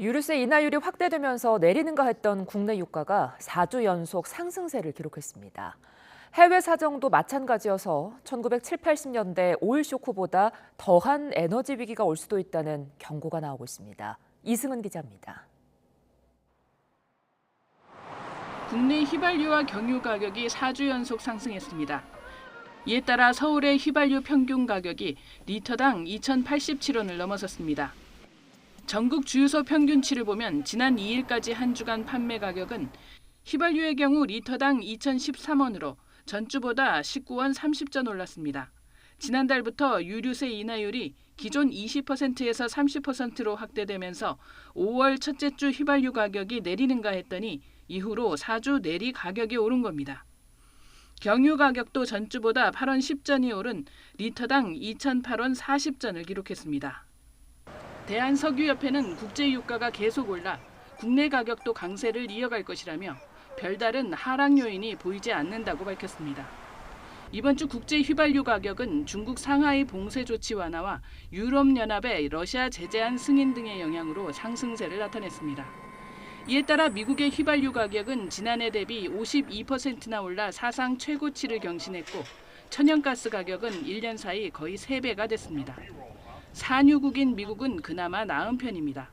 유류세 인하율이 확대되면서 내리는가 했던 국내 유가가 4주 연속 상승세를 기록했습니다. 해외 사정도 마찬가지여서 1970, 80년대 오일 쇼크보다 더한 에너지 위기가 올 수도 있다는 경고가 나오고 있습니다. 이승은 기자입니다. 국내 휘발유와 경유 가격이 4주 연속 상승했습니다. 이에 따라 서울의 휘발유 평균 가격이 리터당 2,087원을 넘어섰습니다. 전국 주유소 평균치를 보면 지난 2일까지 한 주간 판매 가격은 휘발유의 경우 리터당 2,013원으로 전주보다 19원 30전 올랐습니다. 지난달부터 유류세 인하율이 기존 20%에서 30%로 확대되면서 5월 첫째 주 휘발유 가격이 내리는가 했더니 이후로 4주 내리 가격이 오른 겁니다. 경유 가격도 전주보다 8원 10전이 오른 리터당 2,008원 40전을 기록했습니다. 대한석유협회는 국제 유가가 계속 올라 국내 가격도 강세를 이어갈 것이라며 별다른 하락 요인이 보이지 않는다고 밝혔습니다. 이번 주 국제 휘발유 가격은 중국 상하이 봉쇄 조치 완화와 유럽 연합의 러시아 제재안 승인 등의 영향으로 상승세를 나타냈습니다. 이에 따라 미국의 휘발유 가격은 지난해 대비 52%나 올라 사상 최고치를 경신했고 천연가스 가격은 1년 사이 거의 3배가 됐습니다. 산유국인 미국은 그나마 나은 편입니다.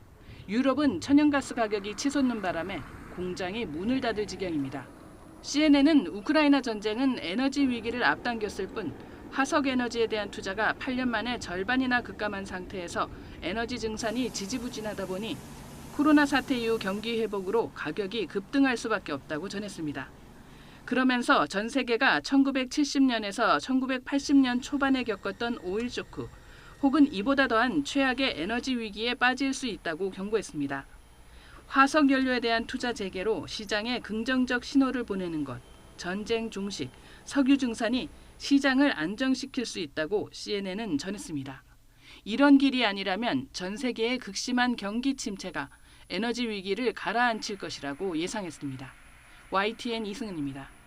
유럽은 천연가스 가격이 치솟는 바람에 공장이 문을 닫을 지경입니다. CNN은 우크라이나 전쟁은 에너지 위기를 앞당겼을 뿐 화석 에너지에 대한 투자가 8년 만에 절반이나 급감한 상태에서 에너지 증산이 지지부진하다 보니 코로나 사태 이후 경기 회복으로 가격이 급등할 수밖에 없다고 전했습니다. 그러면서 전 세계가 1970년에서 1980년 초반에 겪었던 오일 쇼크 혹은 이보다 더한 최악의 에너지 위기에 빠질 수 있다고 경고했습니다. 화석 연료에 대한 투자 재개로 시장에 긍정적 신호를 보내는 것, 전쟁 종식, 석유 증산이 시장을 안정시킬 수 있다고 CNN은 전했습니다. 이런 길이 아니라면 전 세계의 극심한 경기 침체가 에너지 위기를 가라앉힐 것이라고 예상했습니다. YTN 이승은입니다.